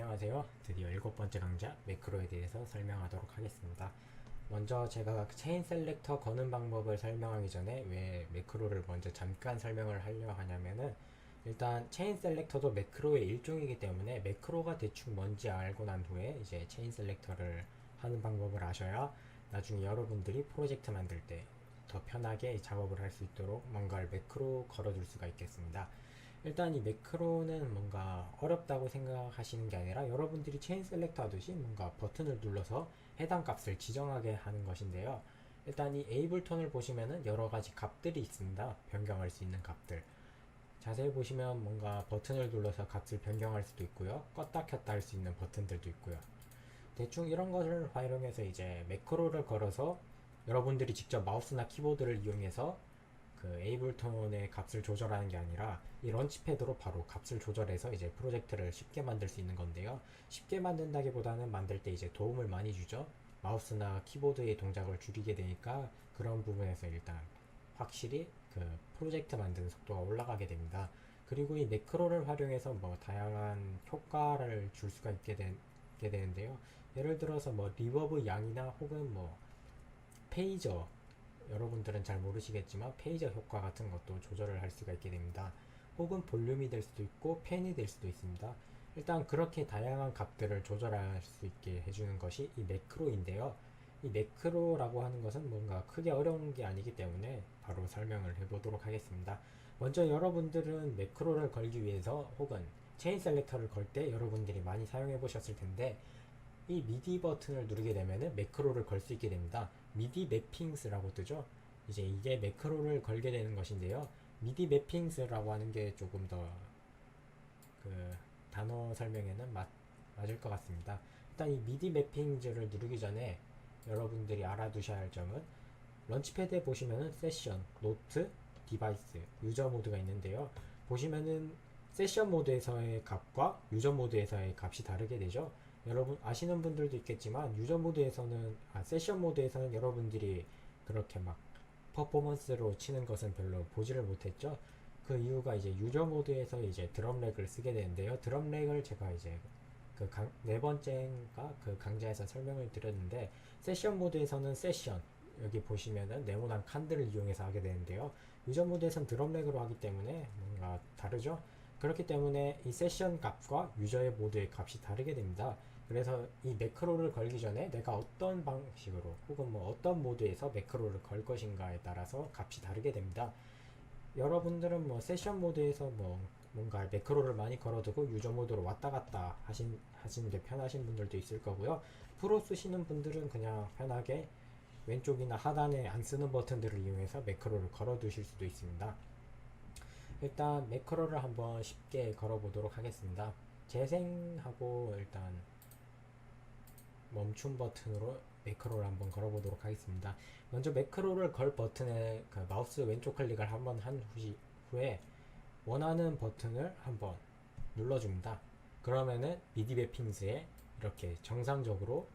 안녕하세요. 드디어 일곱 번째 강좌 매크로에 대해서 설명하도록 하겠습니다. 먼저 제가 체인 셀렉터 거는 방법을 설명하기 전에 왜 매크로를 먼저 잠깐 설명을 하려 하냐면은 일단 체인 셀렉터도 매크로의 일종이기 때문에 매크로가 대충 뭔지 알고 난 후에 이제 체인 셀렉터를 하는 방법을 아셔야 나중에 여러분들이 프로젝트 만들 때 더 편하게 작업을 할 수 있도록 뭔가를 매크로 걸어줄 수가 있겠습니다. 일단 이 매크로는 뭔가 어렵다고 생각하시는 게 아니라 여러분들이 체인 셀렉터 하듯이 뭔가 버튼을 눌러서 해당 값을 지정하게 하는 것인데요. 일단 이 에이블턴을 보시면은 여러 가지 값들이 있습니다. 변경할 수 있는 값들. 자세히 보시면 뭔가 버튼을 눌러서 값을 변경할 수도 있고요. 껐다 켰다 할 수 있는 버튼들도 있고요. 대충 이런 것을 활용해서 이제 매크로를 걸어서 여러분들이 직접 마우스나 키보드를 이용해서 그 에이블턴의 값을 조절하는 게 아니라 이 런치패드로 바로 값을 조절해서 이제 프로젝트를 쉽게 만들 수 있는 건데요. 쉽게 만든다기보다는 만들 때 이제 도움을 많이 주죠. 마우스나 키보드의 동작을 줄이게 되니까 그런 부분에서 일단 확실히 그 프로젝트 만드는 속도가 올라가게 됩니다. 그리고 이 매크로를 활용해서 뭐 다양한 효과를 줄 수가 있게, 되, 게 되는데요. 예를 들어서 뭐 리버브 양이나 혹은 뭐 페이저 여러분들은 잘 모르시겠지만 페이저 효과 같은 것도 조절을 할 수가 있게 됩니다. 혹은 볼륨이 될 수도 있고 펜이 될 수도 있습니다. 일단 그렇게 다양한 값들을 조절할 수 있게 해주는 것이 이 매크로인데요. 이 매크로라고 하는 것은 뭔가 크게 어려운 게 아니기 때문에 바로 설명을 해보도록 하겠습니다. 먼저 여러분들은 매크로를 걸기 위해서 혹은 체인 셀렉터를 걸 때 여러분들이 많이 사용해 보셨을 텐데 이 미디 버튼을 누르게 되면은 매크로를 걸 수 있게 됩니다. 미디 매핑스라고 뜨죠. 이제 이게 매크로를 걸게 되는 것인데요. 미디 매핑스라고 하는 게 조금 더 그 단어 설명에는 맞, 맞을 것 같습니다. 일단 이 미디 매핑즈를 누르기 전에 여러분들이 알아두셔야 할 점은 런치패드에 보시면은 세션, 노트, 디바이스, 유저 모드가 있는데요. 보시면은 세션 모드에서의 값과 유저 모드에서의 값이 다르게 되죠. 여러분 아시는 분들도 있겠지만 유저 모드에서는 아 세션 모드에서는 여러분들이 그렇게 막 퍼포먼스로 치는 것은 별로 보지를 못했죠. 그 이유가 이제 유저 모드에서 이제 드럼렉을 쓰게 되는데요. 드럼렉을 제가 이제 그 네 번째인가 그 강좌에서 설명을 드렸는데 세션 모드에서는 세션 여기 보시면은 네모난 칸들을 이용해서 하게 되는데요. 유저 모드에서는 드럼렉으로 하기 때문에 뭔가 다르죠. 그렇기 때문에 이 세션 값과 유저의 모드의 값이 다르게 됩니다. 그래서 이 매크로를 걸기 전에 내가 어떤 방식으로 혹은 뭐 어떤 모드에서 매크로를 걸 것인가에 따라서 값이 다르게 됩니다. 여러분들은 뭐 세션 모드에서 뭐 뭔가 매크로를 많이 걸어두고 유저 모드로 왔다 갔다 하신, 하시는 게 편하신 분들도 있을 거고요. 프로 쓰시는 분들은 그냥 편하게 왼쪽이나 하단에 안 쓰는 버튼들을 이용해서 매크로를 걸어 두실 수도 있습니다. 일단 매크로를 한번 쉽게 걸어 보도록 하겠습니다. 재생하고 일단 멈춤 버튼으로 매크로를 한번 걸어 보도록 하겠습니다. 먼저 매크로를 걸 버튼에 그 마우스 왼쪽 클릭을 한번 한 후에 원하는 버튼을 한번 눌러줍니다. 그러면은 미디 매핑스에 이렇게 정상적으로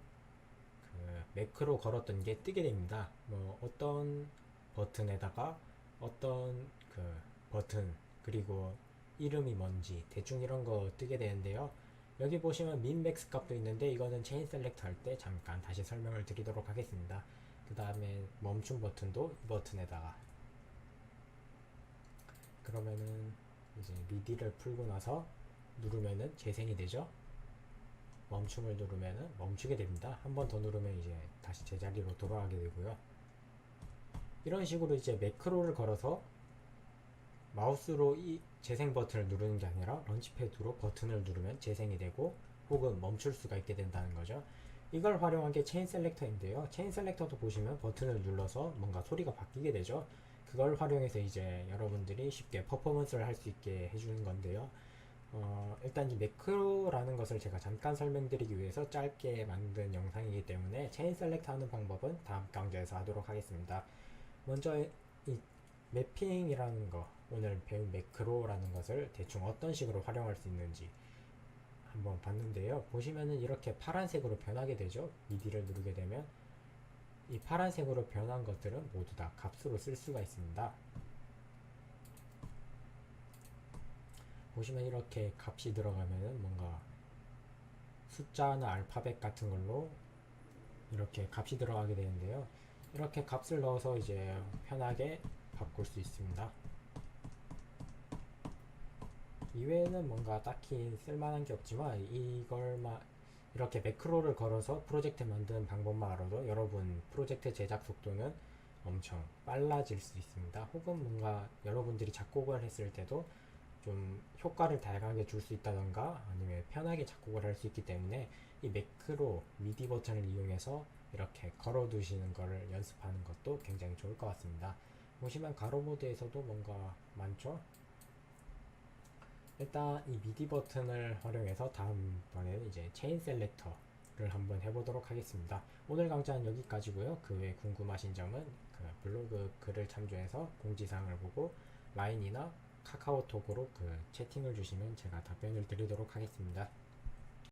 그 매크로 걸었던 게 뜨게 됩니다. 뭐 어떤 버튼에다가 어떤 그 버튼 그리고 이름이 뭔지 대충 이런 거 뜨게 되는데요. 여기 보시면 민맥스 값도 있는데 이거는 체인 셀렉트 할 때 잠깐 다시 설명을 드리도록 하겠습니다. 그 다음에 멈춤 버튼도 이 버튼에다가 그러면은 이제 미디를 풀고 나서 누르면은 재생이 되죠. 멈춤을 누르면은 멈추게 됩니다. 한 번 더 누르면 이제 다시 제자리로 돌아가게 되고요. 이런 식으로 이제 매크로를 걸어서 마우스로 이 재생 버튼을 누르는 게 아니라 런치패드로 버튼을 누르면 재생이 되고 혹은 멈출 수가 있게 된다는 거죠. 이걸 활용한 게 체인 셀렉터인데요. 체인 셀렉터도 보시면 버튼을 눌러서 뭔가 소리가 바뀌게 되죠. 그걸 활용해서 이제 여러분들이 쉽게 퍼포먼스를 할 수 있게 해주는 건데요. 어, 일단 이 매크로라는 것을 제가 잠깐 설명드리기 위해서 짧게 만든 영상이기 때문에 체인 셀렉터 하는 방법은 다음 강좌에서 하도록 하겠습니다. 먼저 이 매핑이라는 거 오늘 배운 매크로라는 것을 대충 어떤 식으로 활용할 수 있는지 한번 봤는데요. 보시면은 이렇게 파란색으로 변하게 되죠. 미디를 누르게 되면 이 파란색으로 변한 것들은 모두 다 값으로 쓸 수가 있습니다. 보시면 이렇게 값이 들어가면은 뭔가 숫자나 알파벳 같은 걸로 이렇게 값이 들어가게 되는데요. 이렇게 값을 넣어서 이제 편하게 바꿀 수 있습니다. 이외에는 뭔가 딱히 쓸만한 게 없지만 이걸만 이렇게 매크로를 걸어서 프로젝트 만드는 방법만 알아도 여러분 프로젝트 제작 속도는 엄청 빨라질 수 있습니다. 혹은 뭔가 여러분들이 작곡을 했을 때도 좀 효과를 다양하게 줄 수 있다던가 아니면 편하게 작곡을 할 수 있기 때문에 이 매크로 미디 버튼을 이용해서 이렇게 걸어 두시는 거를 연습하는 것도 굉장히 좋을 것 같습니다. 보시면 가로 모드에서도 뭔가 많죠? 일단 이 미디 버튼을 활용해서 다음번에는 이제 체인 셀렉터를 한번 해보도록 하겠습니다. 오늘 강좌는 여기까지고요. 그 외에 궁금하신 점은 그 블로그 글을 참조해서 공지사항을 보고 라인이나 카카오톡으로 그 채팅을 주시면 제가 답변을 드리도록 하겠습니다.